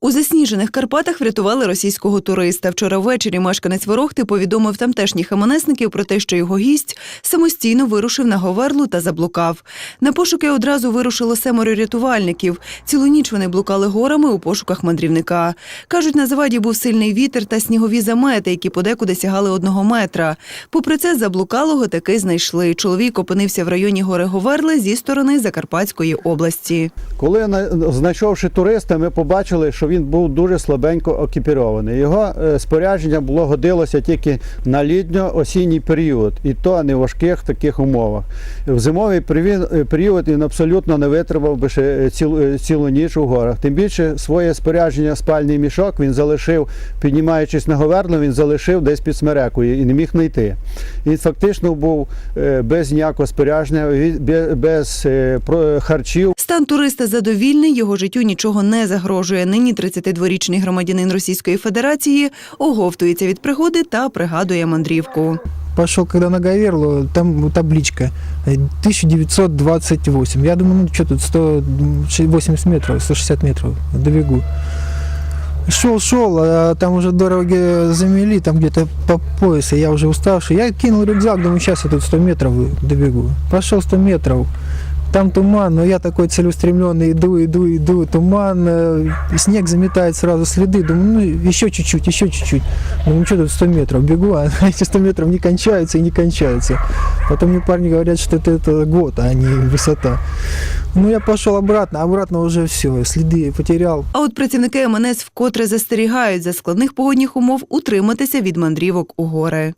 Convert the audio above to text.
У засніжених Карпатах врятували російського туриста. Вчора ввечері мешканець Ворохти повідомив тамтешніх МНСників про те, що його гість самостійно вирушив на Говерлу та заблукав. На пошуки одразу вирушило семеро рятувальників. Цілу ніч вони блукали горами у пошуках мандрівника. Кажуть, на заваді був сильний вітер та снігові замети, які подекуди сягали одного метра. Попри це, заблукалого таки знайшли. Чоловік опинився в районі гори Говерли зі сторони Закарпатської області. Коли на- знайшовши туриста, ми побачили, що він був дуже слабенько окіпірований. Його е, спорядження було годилося тільки на літньо-осінній період, і то не в важких таких умовах. В зимовий період- е, він абсолютно не витримав би ще е, цілу, цілу ніч у горах. Тим більше своє спорядження, спальний мішок він залишив, піднімаючись на говерло, він залишив десь під смерекою і не міг знайти. Він фактично був без ніякого спорядження, без харчів. Стан туриста задовільний, його життю нічого не загрожує. Нині 32-річний громадянин Російської Федерації оговтується від пригоди та пригадує мандрівку. Пошел когда на Гаверлу, там табличка э, 1928. Я думаю, ну что тут 180 метров, 160 метров добегу. Шел, шел, а там уже дороги замели, там где-то по пояс, я уже уставший. Я кинул рюкзак, думаю, сейчас я тут 100 метров добегу. Пошел 100 метров, там туман, но я такой целеустремленный, иду, иду, иду, туман, э, и снег заметает сразу следы, думаю, ну еще чуть-чуть, еще чуть-чуть. Думаю, что тут 100 метров, бегу, а эти 100 метров не кончаются и не кончаются. Потом мне парни говорят, что это, это год, а не высота. Ну, я пошел обратно, обратно уже все, следы потерял. А от працівники МНС вкотре застерігають за складних погодних умов утриматися від мандрівок у гори.